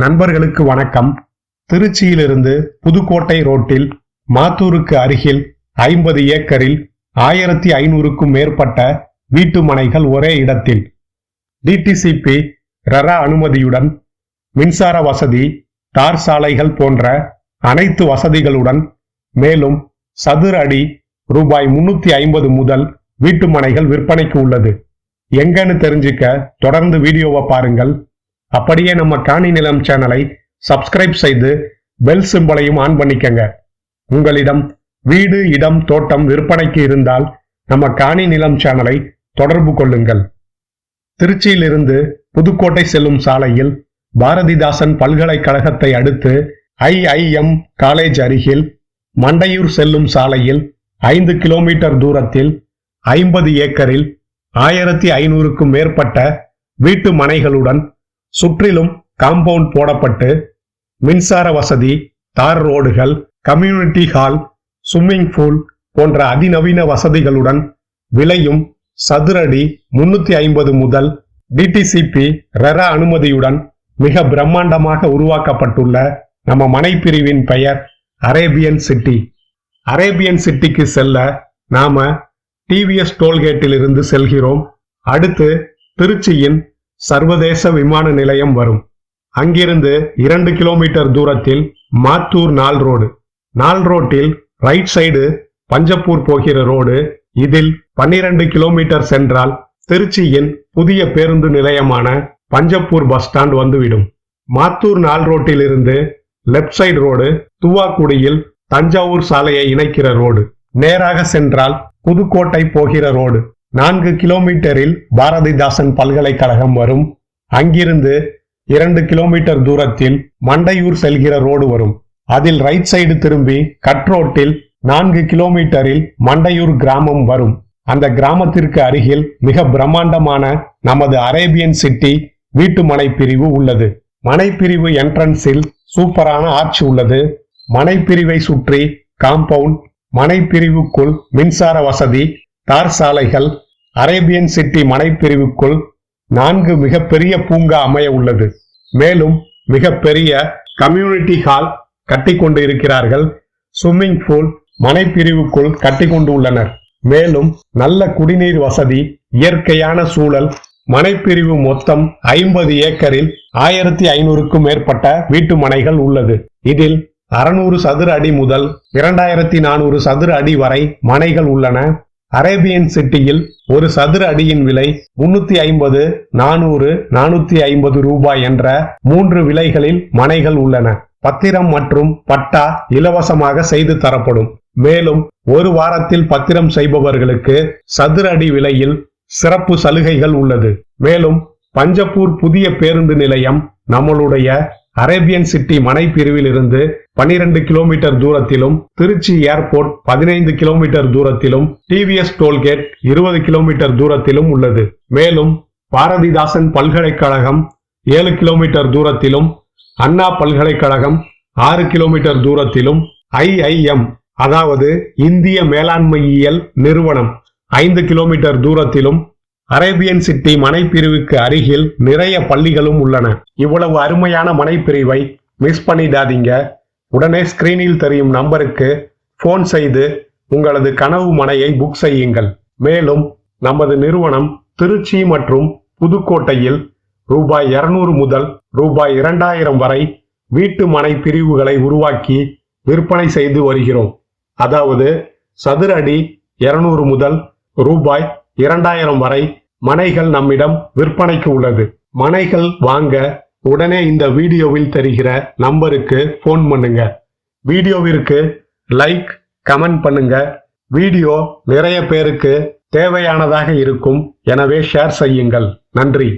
நண்பர்களுக்கு வணக்கம். திருச்சியிலிருந்து புதுக்கோட்டை ரோட்டில் மாத்தூருக்கு அருகில் ஐம்பது ஏக்கரில் ஆயிரத்தி ஐநூறுக்கும் மேற்பட்ட வீட்டு மனைகள் ஒரே இடத்தில். டிடிசிபி ரர அனுமதியுடன் மின்சார வசதி தார் சாலைகள் போன்ற அனைத்து வசதிகளுடன் மேலும் சதுர அடி ரூபாய் முன்னூத்தி ஐம்பது முதல் வீட்டு மனைகள் விற்பனைக்கு உள்ளது. எங்கன்னு தெரிஞ்சுக்க தொடர்ந்து வீடியோவை பாருங்கள். அப்படியே நம்ம காணி நிலம் சேனலை சப்ஸ்கிரைப் செய்து பெல் சிம்பலையும் ஆன் பண்ணிக்கங்க. உங்களிடம் வீடு இடம் தோட்டம் விற்பனைக்கு இருந்தால் நம்ம காணி நிலம் சேனலை தொடர்பு கொள்ளுங்கள். திருச்சியிலிருந்து புதுக்கோட்டை செல்லும் சாலையில் பாரதிதாசன் பல்கலைக்கழகத்தை அடுத்து ஐஐஎம் காலேஜ் அருகில் மண்டையூர் செல்லும் சாலையில் ஐந்து கிலோமீட்டர் தூரத்தில் ஐம்பது ஏக்கரில் ஆயிரத்தி ஐநூறுக்கும் மேற்பட்ட வீட்டு மனைகளுடன் சுற்றிலும் காம்பவுண்ட் போடப்பட்டு மின்சார வசதி தார் ரோடுகள் கம்யூனிட்டி ஹால் ஸ்விம்மிங் பூல் போன்ற அதிநவீன வசதிகளுடன் விலையும் சதுரடி முன்னூத்தி ஐம்பது முதல் டிடிசிபி ரெரா அனுமதியுடன் மிக பிரம்மாண்டமாக உருவாக்கப்பட்டுள்ள நம்ம மனைப்பிரிவின் பெயர் அரேபியன் சிட்டி அரேபியன் சிட்டிக்கு செல்ல நாம டிவிஎஸ் டோல்கேட்டில் இருந்து செல்கிறோம். அடுத்து திருச்சியின் சர்வதேச விமான நிலையம் வரும். அங்கிருந்து இரண்டு கிலோமீட்டர் தூரத்தில் மாத்தூர் நாள் ரோடு. நாள் ரோட்டில் ரைட் சைடு பஞ்சப்பூர் போகிற ரோடு. இதில் பன்னிரண்டு கிலோமீட்டர் சென்றால் திருச்சியின் புதிய பேருந்து நிலையமான பஞ்சப்பூர் பஸ் ஸ்டாண்ட் வந்துவிடும். மாத்தூர் நாள் ரோட்டில் இருந்து லெப்ட் சைடு ரோடு துவாக்குடியில் தஞ்சாவூர் சாலையை இணைக்கிற ரோடு. நேராக சென்றால் புதுக்கோட்டை போகிற ரோடு. நான்கு கிலோமீட்டரில் பாரதிதாசன் பல்கலைக்கழகம் வரும். அங்கிருந்து இரண்டு கிலோமீட்டர் தூரத்தில் மண்டையூர் செல்கிற ரோடு வரும். அதில் ரைட் சைடு திரும்பி கட் ரோட்டில் நான்கு கிலோமீட்டரில் மண்டையூர் கிராமம் வரும். அந்த கிராமத்திற்கு அருகில் மிக பிரம்மாண்டமான நமது அரேபியன் சிட்டி வீட்டு மனை பிரிவு உள்ளது. மனைப்பிரிவு என்ட்ரன்ஸில் சூப்பரான ஆர்ச் உள்ளது. மனைப்பிரிவை சுற்றி காம்பவுண்ட் மனைப்பிரிவுக்குள் மின்சார வசதி தார் சாலைகள் அரேபியன் சிட்டி மனைப்பிரிவுக்குள் நான்கு மிகப்பெரிய பூங்கா அமைய உள்ளது. மேலும் மிகப்பெரிய கம்யூனிட்டி ஹால் கட்டி கொண்டு இருக்கிறார்கள் ஸ்விம்மிங் பூல் மனைப்பிரிவுக்குள் கட்டி கொண்டு உள்ளனர். மேலும் நல்ல குடிநீர் வசதி இயற்கையான சூழல் மனைப்பிரிவு மொத்தம் ஐம்பது ஏக்கரில் ஆயிரத்தி ஐநூறுக்கும் மேற்பட்ட வீட்டு மனைகள் உள்ளது. இதில் அறுநூறு சதுர அடி முதல் இரண்டாயிரத்தி நானூறு சதுர அடி வரை மனைகள் உள்ளன. அரேபியன் சிட்டியில் ஒரு சதுர அடியின் விலை முன்னூத்தி ஐம்பது நானூறு நானூத்தி ஐம்பது ரூபாய் என்ற மூன்று விலைகளில் மனைகள் உள்ளன. பத்திரம் மற்றும் பட்டா இலவசமாக செய்து தரப்படும். மேலும் ஒரு வாரத்தில் பத்திரம் செய்பவர்களுக்கு சதுர அடி விலையில் சிறப்பு சலுகைகள் உள்ளது. மேலும் பஞ்சப்பூர் புதிய பேருந்து நிலையம் நம்மளுடைய அரேபியன் சிட்டி மனை பிரிவில் இருந்து பனிரெண்டு கிலோமீட்டர் தூரத்திலும் திருச்சி ஏர்போர்ட் பதினைந்து கிலோமீட்டர் தூரத்திலும் டிவிஎஸ் டோல்கேட் இருபது கிலோமீட்டர் தூரத்திலும் உள்ளது. மேலும் பாரதிதாசன் பல்கலைக்கழகம் ஏழு கிலோமீட்டர் தூரத்திலும் அண்ணா பல்கலைக்கழகம் ஆறு கிலோமீட்டர் தூரத்திலும் ஐஐஎம் அதாவது இந்திய மேலாண்மையியல் நிறுவனம் ஐந்து கிலோமீட்டர் தூரத்திலும் அரேபியன் சிட்டி மனைப்பிரிவுக்கு அருகில் நிறைய பள்ளிகளும் உள்ளன. இவ்வளவு அருமையான மனைப்பிரிவை மிஸ் பண்ணிடாதீங்க. உடனே ஸ்கிரீனில் தெரியும் நம்பருக்கு ஃபோன் செய்து உங்களது கனவு மனையை புக் செய்யுங்கள். மேலும் நமது நிறுவனம் திருச்சி மற்றும் புதுக்கோட்டையில் ரூபாய் இருநூறு முதல் ரூபாய் இரண்டாயிரம் வரை வீட்டு மனை பிரிவுகளை உருவாக்கி விற்பனை செய்து வருகிறோம். அதாவது சதுர அடி இருநூறு முதல் ரூபாய் இரண்டாயிரம் வரை மனைகள் நம்மிடம் விற்பனைக்கு உள்ளது. மனைகள் வாங்க உடனே இந்த வீடியோவில் தெரிகிற நம்பருக்கு ஃபோன் பண்ணுங்க. வீடியோவிற்கு லைக் கமெண்ட் பண்ணுங்க. வீடியோ நிறைய பேருக்கு தேவையானதாக இருக்கும். எனவே ஷேர் செய்யுங்கள். நன்றி.